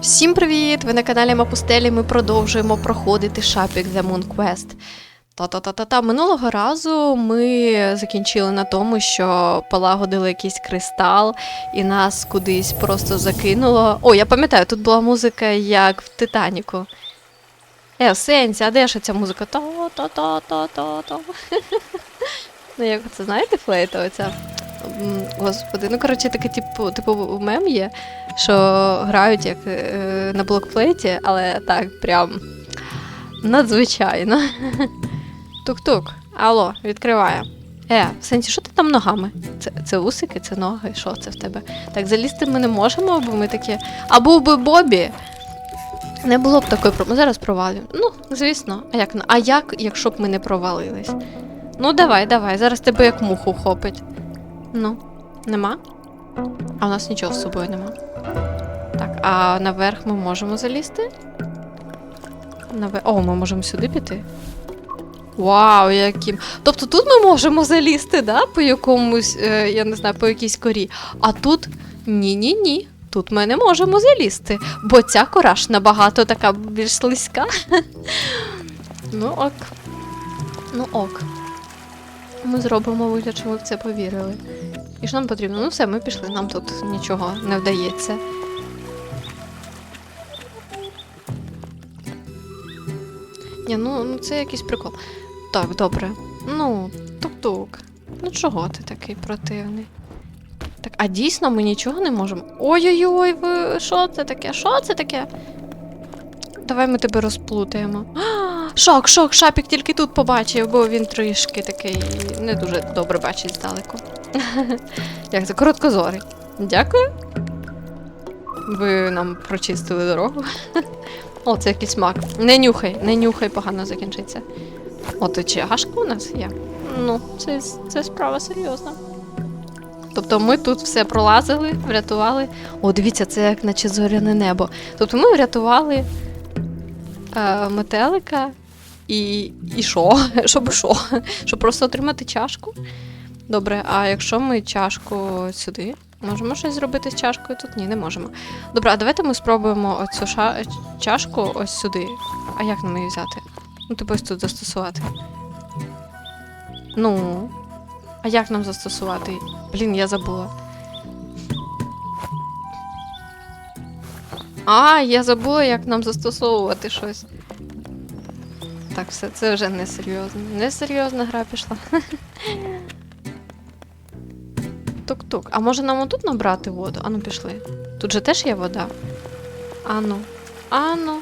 Всім привіт! Ви на каналі Мапустелі. Ми продовжуємо проходити Шапік The Moon Quest. Та-та-та-та-та. Минулого разу ми закінчили на тому, що полагодили якийсь кристал і нас кудись просто закинуло. О, я пам'ятаю, тут була музика як в Титаніку. Е, Сенсі, а де ж ця музика? Та-та-та-та-та-та. Ну, як це знаєте, флейта оця? Господи, ну коротше, таке типу, типу мем є, що грають як е, на блокфлейті, але так, прям надзвичайно. Тук-тук. Алло, відкриває. Е, в сенсі, що ти там ногами? Це, це усики, це ноги, що це в тебе? Так, залізти ми не можемо, бо ми такі. А був би Бобі. Не було б такої проблеми. Зараз провалюємо. Ну, звісно. А як, а як, якщо б ми не провалились? Ну, давай, давай, зараз тебе як муху хопить. Ну, нема? А у нас нічого з собою нема. Так, а наверх ми можемо залізти? Навер... О, ми можемо сюди піти. Вау, яким. Тобто тут ми можемо залізти, да? По якомусь, е, я не знаю, по якійсь корі. А тут ні-ні-ні. Тут ми не можемо залізти, бо ця кора ж набагато така більш слизька. ну ок. Ну ок. Ми зробимо вигляд, що ми в це повірили. І що нам потрібно? Ну все, ми пішли, нам тут нічого не вдається. Ні, ну, ну це якийсь прикол. Так, добре. Ну, тук-тук. Ну чого ти такий противний? Так, а дійсно ми нічого не можемо. Ой-ой-ой, ви що це таке? Що це таке? Давай ми тебе розплутаємо. Шок, шок, шапік тільки тут побачив, бо він трішки такий не дуже добре бачить здалеку. Як це короткозорий. Дякую. Ви нам прочистили дорогу. О, це якийсь мак. Не нюхай, не нюхай, погано закінчиться. О, то чашка у нас є. Ну, це, це справа серйозна. Тобто ми тут все пролазили, врятували. О, дивіться, це як наче зоряне небо. Тобто ми врятували е, метелика і. і що? Щоб що? Щоб просто отримати чашку? Добре, а якщо ми чашку сюди? Можемо щось зробити з чашкою тут? Ні, не можемо. Добре, а давайте ми спробуємо оцю ша... чашку ось сюди. А як нам її взяти? Ну, типу ось тут застосувати. Ну. А як нам застосувати? Блін, я забула. А, я забула, як нам застосовувати щось. Так, все, це вже несерйозно. Несерйозна гра пішла. Тук-тук. А може нам отут набрати воду? Ану, пішли. Тут же теж є вода. Ану. Ану.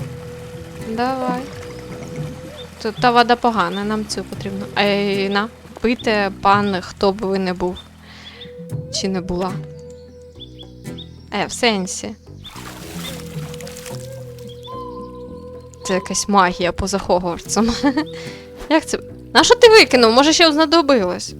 Давай. Тут та вода погана, нам цю потрібно. Ей, на, пийте, пан, хто б ви не був. Чи не була. Е, в сенсі. Це якась магія поза Хогвартсом. Як це? На що ти викинув? Може, ще знадобилось?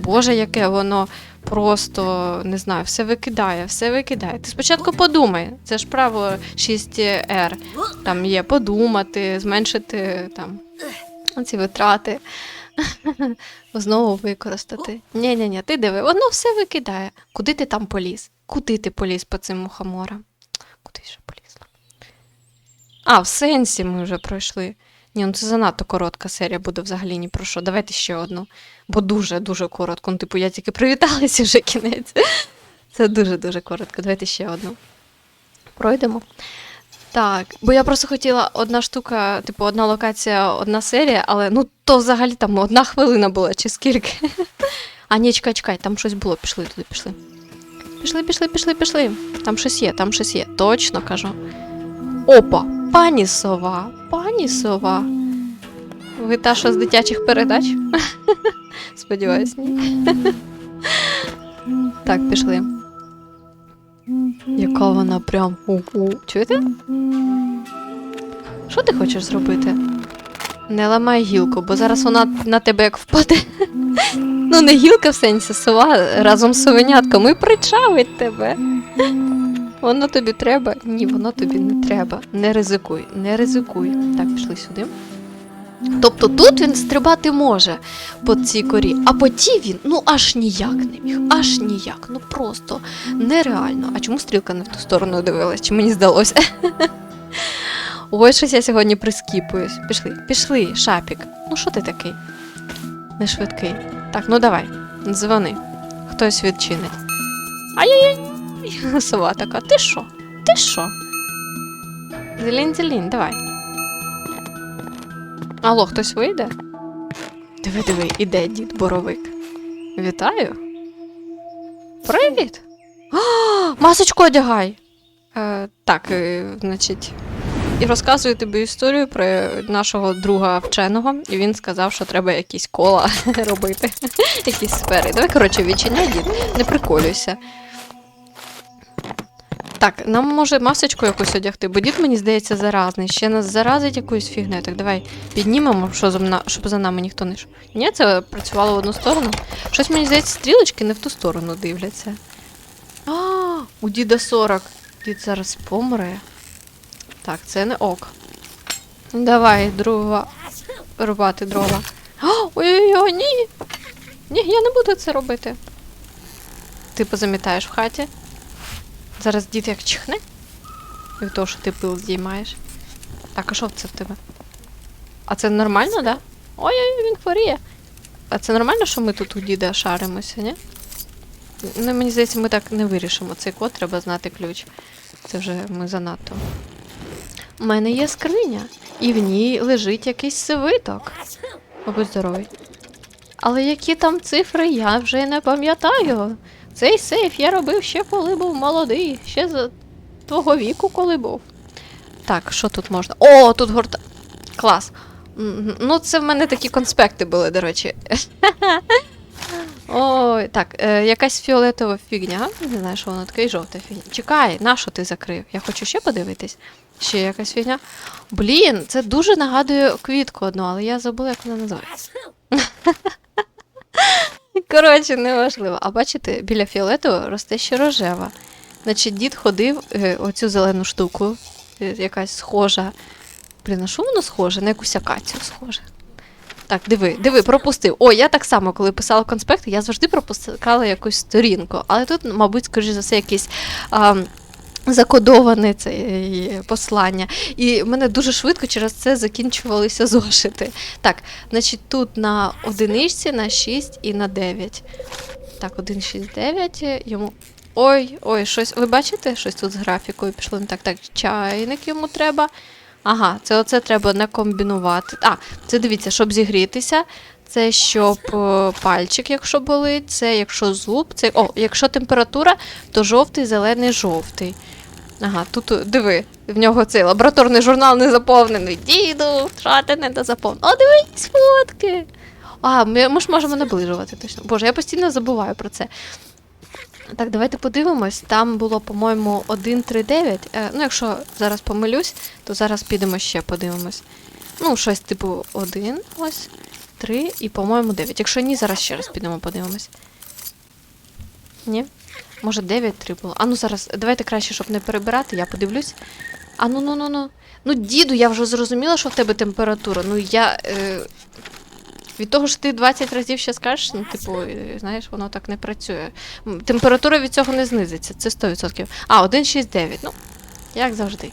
Боже, яке воно просто не знаю, все викидає, все викидає. Ти спочатку подумай, це ж правило 6R. Там є подумати, зменшити там ці витрати. Знову використати. Ні, ні, ні, ти диви, воно все викидає. Куди ти там поліз? Куди ти поліз по цим мухоморам? Куди ж полізла? А, в сенсі ми вже пройшли. Ні, ну це занадто коротка серія буде взагалі ні про що. Давайте ще одну. Бо дуже-дуже коротко. Ну, типу, я тільки привіталася вже кінець. Це дуже-дуже коротко. Давайте ще одну. Пройдемо. Так, бо я просто хотіла одна штука, типу, одна локація, одна серія, але ну то взагалі там одна хвилина була, чи скільки. А ні, чекай, чекай, там щось було. Пішли туди, пішли. Пішли, пішли, пішли, пішли. Там щось є, там щось є. Точно кажу. Опа! Пані сова, пані сова. Ви та, що з дитячих передач? Сподіваюсь, ні. так, пішли. Яка вона прям. У-у. Чуєте? Що ти хочеш зробити? Не ламай гілку, бо зараз вона на тебе як впаде. ну, не гілка в сенсі, сова разом з совенятком і причавить тебе. Воно тобі треба? Ні, воно тобі не треба. Не ризикуй, не ризикуй. Так, пішли сюди. Тобто тут він стрибати може по цій корі, а по тій він ну аж ніяк не міг, аж ніяк. Ну просто нереально. А чому стрілка не в ту сторону дивилась? Чи мені здалося? Ой, щось я сьогодні прискіпуюсь. Пішли, пішли, шапік. Ну що ти такий? Не швидкий. Так, ну давай, дзвони. Хтось відчинить. Ай-яй-яй. Сова така, ти що? Ти що? Зелінь, зелінь, давай. Алло, хтось вийде? Диви, диви, іде дід боровик. Вітаю. Привіт. А, масочку одягай. Е, так, е, значить. І розказую тобі історію про нашого друга вченого, і він сказав, що треба якісь кола робити, якісь сфери. Давай, коротше, відчиняй дід, не приколюйся. Так, нам може масочку якусь одягти, бо дід, мені здається, заразний. Ще нас заразить якоюсь фігнею. Так, давай піднімемо, що за щоб за нами ніхто не йшов. Ні, це працювало в одну сторону. Щось мені здається, стрілочки не в ту сторону дивляться. А, у діда 40. Дід зараз помре. Так, це не ок. Давай, дрова. Рубати дрова. Ой-ой-ой, ні. Ні, я не буду це робити. Ти позамітаєш в хаті. Зараз дід як чихне. Від того, що ти пил здіймаєш. Так, а що це в тебе? А це нормально, так? Да? Ой-ой, він хворіє. А це нормально, що ми тут у діда шаримося, ні? Ну, мені здається, ми так не вирішимо. Цей код треба знати ключ. Це вже ми занадто. У мене є скриня, і в ній лежить якийсь свиток. О, Будь здоровий. Але які там цифри, я вже не пам'ятаю. Цей сейф я робив ще коли був молодий, ще за твого віку, коли був. Так, що тут можна? О, тут горта. Клас. Ну, це в мене такі конспекти були, до речі. Ой, так, е, якась фіолетова фігня. Не знаю, що воно таке, і жовта фігня. Чекай, на що ти закрив? Я хочу ще подивитись. Ще якась фігня. Блін, це дуже нагадує квітку одну, але я забула, як вона називається. Коротше, неважливо. А бачите, біля фіолетового росте ще рожева. Значить, дід ходив е, оцю зелену штуку, е, якась схожа. Блін, на що воно схоже? На якусь акацію схоже. Так, диви, диви, пропустив. О, я так само, коли писала конспекти, я завжди пропускала якусь сторінку. Але тут, мабуть, скоріш за все, якийсь. А, Закодоване це послання. І в мене дуже швидко через це закінчувалися зошити. Так, значить, тут на одиничці, на 6 і на 9. Так, 1, 6, 9. Йому. Ой, ой, щось. Ви бачите, щось тут з графікою пішло не так. Так, чайник йому треба. Ага, це оце треба не комбінувати. А, це дивіться, щоб зігрітися. Це щоб е, пальчик, якщо болить, це якщо зуб, це. О, якщо температура, то жовтий, зелений, жовтий. Ага, тут е, диви, в нього цей лабораторний журнал не заповнений. Діду, що ти не дозаповнив? О, дивись, фотки. А, ми, ми ж можемо наближувати точно. Боже, я постійно забуваю про це. Так, давайте подивимось. Там було, по-моєму, 139. Е, ну, якщо зараз помилюсь, то зараз підемо ще подивимось. Ну, щось типу 1, ось, 3 і, по-моєму, 9. Якщо ні, зараз ще раз підемо подивимось. Ні? Може 9 3 було. А ну зараз, давайте краще, щоб не перебирати, я подивлюсь. А ну ну ну ну. Ну, діду, я вже зрозуміла, що в тебе температура. Ну я. Е... Від того, що ти 20 разів ще скажеш, ну, типу, е, знаєш, воно так не працює. Температура від цього не знизиться, це 100%. А, 1,69. Ну, як завжди.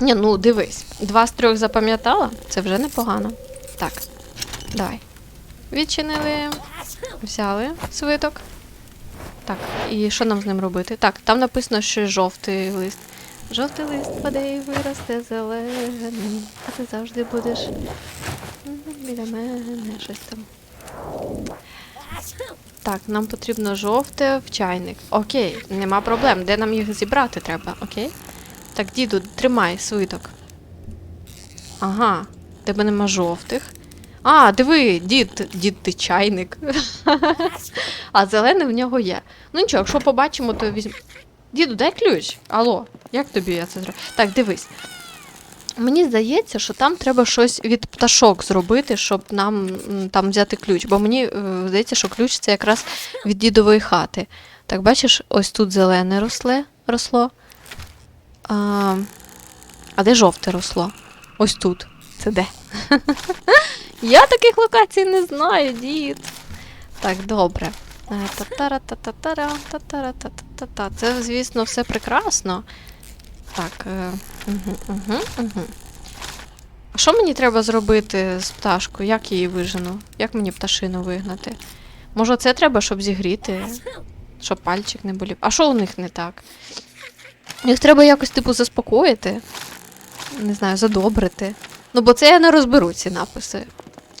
Ні, ну дивись, два з трьох запам'ятала, це вже непогано. Так, давай. Відчинили, взяли свиток. Так, і що нам з ним робити? Так, там написано, що жовтий лист. Жовтий лист паде і виросте зелений, а ти завжди будеш біля мене щось там. Так, нам потрібно жовте в чайник. Окей, нема проблем. Де нам їх зібрати треба, окей? Так, діду, тримай свиток. Ага, тебе нема жовтих. А, диви, дід, дід ти чайник. а зелений в нього є. Ну нічого, якщо побачимо, то візьмемо. Діду, дай ключ. Алло, як тобі я це зроблю? Так, дивись. Мені здається, що там треба щось від пташок зробити, щоб нам там взяти ключ. Бо мені е, здається, що ключ це якраз від дідової хати. Так, бачиш, ось тут зелене росле, росло. А, а де жовте росло? Ось тут. Це де? Я таких локацій не знаю, дід. Так, добре. Е. Це, звісно, все прекрасно. Так. Угу, угу, угу. А що мені треба зробити з пташкою? Як її вижену? Як мені пташину вигнати? Може, це треба, щоб зігріти, щоб пальчик не болів. А що у них не так? Їх треба якось, типу, заспокоїти. Не знаю, задобрити. Ну, бо це я не розберу ці написи.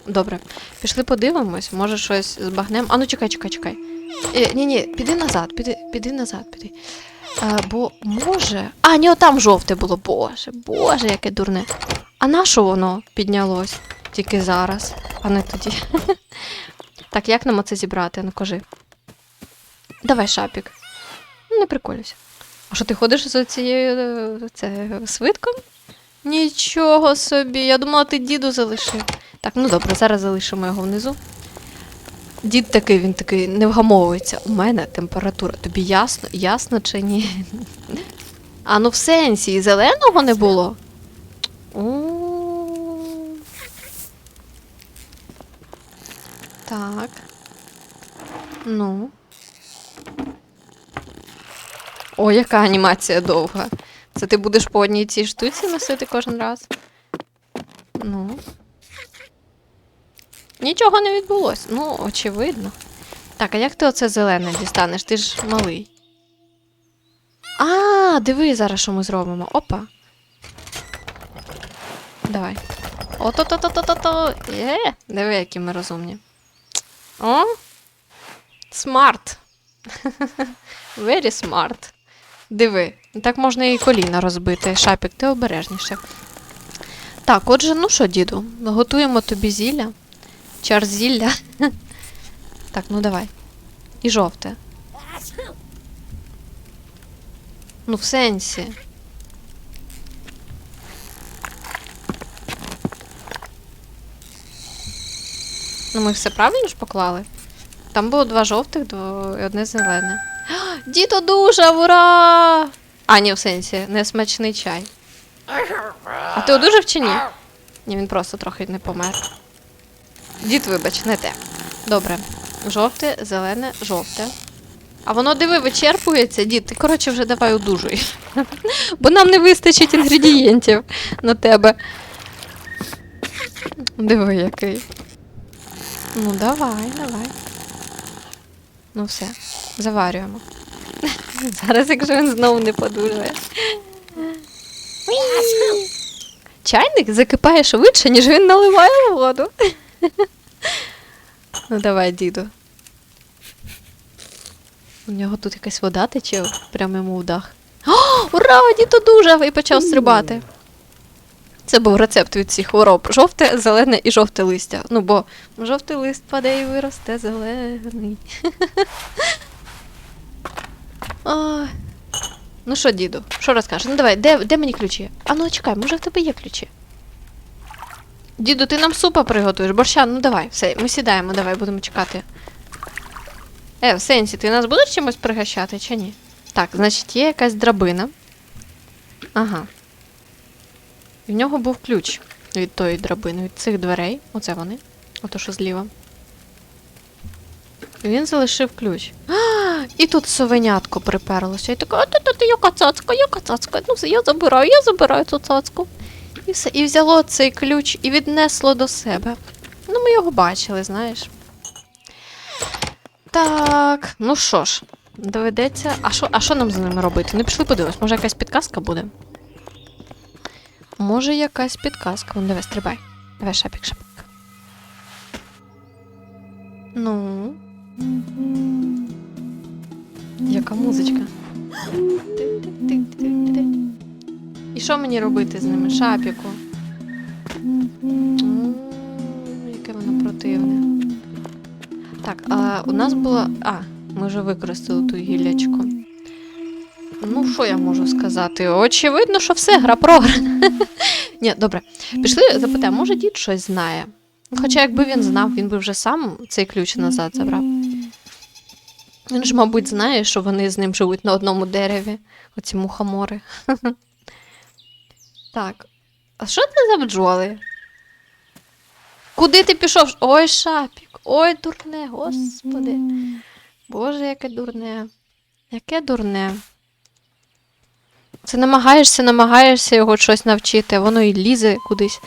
Добре, пішли подивимось, може щось збагнемо. А ну чекай, чекай, чекай. Е, ні, ні, піди назад, піди, піди назад, піди. А, бо може. А, ні, отам жовте було. Боже, боже, яке дурне. А на що воно піднялось тільки зараз, а не тоді. так, як нам оце зібрати? Ну кажи. Давай, шапік. Ну, Не приколюйся. А що ти ходиш за цією е, це, свитком? Нічого собі. Я думала, ти діду залишив. Так, ну добре, зараз залишимо його внизу. Дід такий, він такий не вгамовується. У мене температура. Тобі ясно? Ясно чи ні? А ну в сенсі, і зеленого не було? Так. Ну. О, яка анімація довга. Це ти будеш по одній цій штуці носити кожен раз? Ну. Нічого не відбулося. Ну, очевидно. Так, а як ти оце зелене дістанеш? Ти ж малий. А, диви зараз, що ми зробимо. Опа. Давай. Ото-то-то-то-то. Є, диви, які ми розумні. О! Смарт. Very smart. Диви, так можна і коліна розбити. Шапік, ти обережніше. Так, отже, ну що, діду, готуємо тобі зілля. Чар зілля. Так, ну давай. І жовте. Ну, в сенсі. Ну, ми все правильно ж поклали? Там було два жовтих, і одне зелене. Дід одужав, ура! А, ні, в сенсі, несмачний чай. А ти одужав чи ні? Ні, він просто трохи не помер. Дід, вибач, не те. Добре. Жовте, зелене, жовте. А воно диви, вичерпується, дід. Ти, коротше, вже давай одужуй. Бо нам не вистачить інгредієнтів на тебе. Диви, який. Ну, давай, давай. Ну, все, заварюємо. Зараз, якщо він знову не подужає. Чайник закипає швидше, ніж він наливає воду. Ну, давай, діду. У нього тут якась вода тече прямо йому в дах. О, ура! Дід одужав і почав стрибати. Це був рецепт від цих хвороб. Жовте, зелене і жовте листя. Ну, бо жовтий лист паде і виросте зелений. Ну що, діду, що розкажеш? Ну давай, де, де мені ключі? А ну чекай, може в тебе є ключі? Діду, ти нам супа приготуєш, борща, ну давай, все, ми сідаємо, давай, будемо чекати. Е, в сенсі, ти нас будеш чимось пригощати чи ні? Так, значить, є якась драбина. Ага. І в нього був ключ від тої драбини, від цих дверей. Оце вони. Ото що зліва. Він залишив ключ. А, і тут совенятко приперлося. І таке, а тут яка цацка, яка цацка. Ну, я забираю, я забираю цю цацку. І все. І взяло цей ключ і віднесло до себе. Ну, ми його бачили, знаєш. Так, ну що ж, доведеться. А що, а що нам з ними робити? Ну, пішли подивимось, може якась підказка буде? Може, якась підказка. Вон, давай, стрибай. Давай, шапік, шапік. Ну. Яка музичка? І що мені робити з ними, шапіку? Яке воно противне. Так, а у нас було. А, ми вже використали ту гіллячку. Ну, що я можу сказати? Очевидно, що все, гра програна. Ні, добре. Пішли, запитаємо, може дід щось знає. Хоча, якби він знав, він би вже сам цей ключ назад забрав. Він ж, мабуть, знає, що вони з ним живуть на одному дереві, оці мухомори. Так. А що це за бджоли? Куди ти пішов? Ой, шапік, ой, дурне, господи. Боже, яке дурне. Яке дурне. Це намагаєшся, намагаєшся його щось навчити, воно і лізе кудись.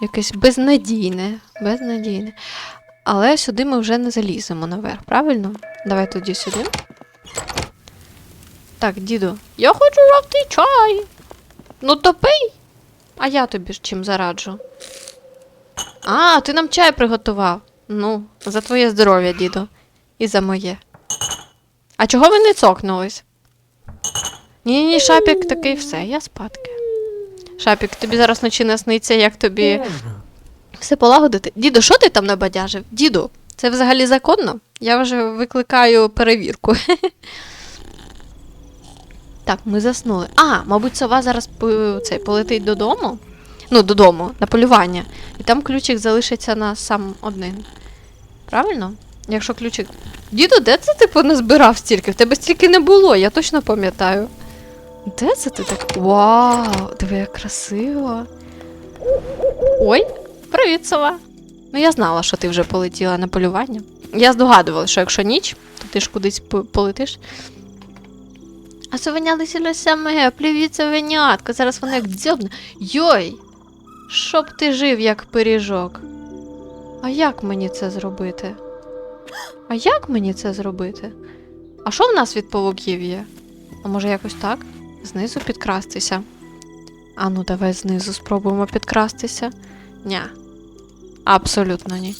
Якесь безнадійне, безнадійне. Але сюди ми вже не заліземо наверх, правильно? Давай тоді сюди. Так, діду, я хочу жовтий чай. Ну то пий. А я тобі ж чим зараджу. А, ти нам чай приготував. Ну, за твоє здоров'я, діду. І за моє. А чого ви не цокнулись? Ні, ні, шапік такий все, я спадки. Шапік, тобі зараз вночі не сниться, як тобі все полагодити. Діду, що ти там набадяжив? Діду, це взагалі законно? Я вже викликаю перевірку. Так, ми заснули. А, мабуть, сова зараз цей, полетить додому. Ну, додому, на полювання. І там ключик залишиться на сам один. Правильно? Якщо ключик. Діду, де це ти поназбирав стільки? В тебе стільки не було, я точно пам'ятаю. Де це ти так? Вау! Диви, як красиво. Ой, привіт, сова. Ну, я знала, що ти вже полетіла на полювання. Я здогадувала, що якщо ніч, то ти ж кудись полетиш. А совеня лисіло саме, привіт, совенятко. Зараз воно як дзьобне. Йой! Щоб ти жив, як пиріжок. А як мені це зробити? А як мені це зробити? А що в нас від павуків є? А може якось так? Знизу підкрастися. А ну давай знизу спробуємо підкрастися. Ня. Абсолютно ні.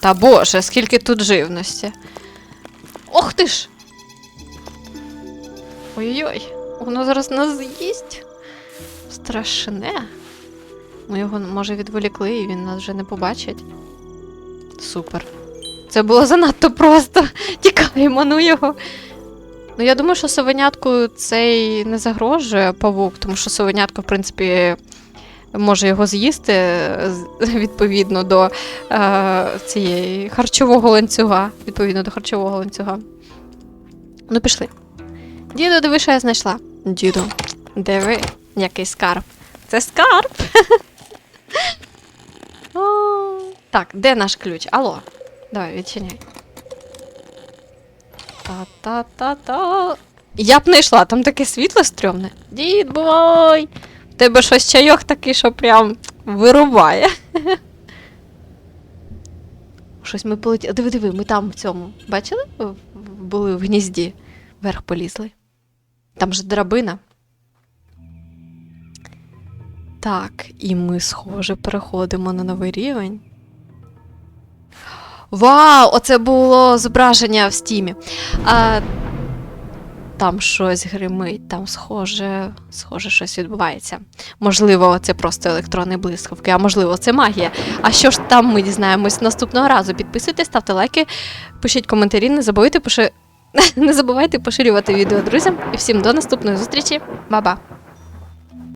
Та боже, скільки тут живності. Ох ти ж! Ой-ой, воно зараз нас з'їсть. Страшне. Ми його, може, відволікли, і він нас вже не побачить. Супер. Це було занадто просто. Тікаємо, ну його. Ну, я думаю, що совенятку цей не загрожує павук, тому що совенятко, в принципі, може його з'їсти відповідно до е, цієї харчового ланцюга. Відповідно до харчового ланцюга. Ну, пішли. Діду, диви, що я знайшла. Діду, диви, який скарб. Це скарб. Так, де наш ключ? Алло. Давай, відчиняй. Та-та-та-та. Я б не йшла, там таке світло стрьомне. Дід, бувай! Тебе щось чайок такий, що прям вирубає. Щось ми полетіли. Диви, диви, ми там в цьому. Бачили? Були в гнізді. Вверх полізли. Там же драбина. Так, і ми, схоже, переходимо на новий рівень. Вау! Оце було зображення в стімі. А, там щось гримить, там схоже, схоже, щось відбувається. Можливо, це просто електронні блискавки, а можливо, це магія. А що ж там ми дізнаємось наступного разу? Підписуйтесь, ставте лайки, пишіть коментарі, не забувайте, поши... не забувайте поширювати відео друзям. І всім до наступної зустрічі. Ба-ба!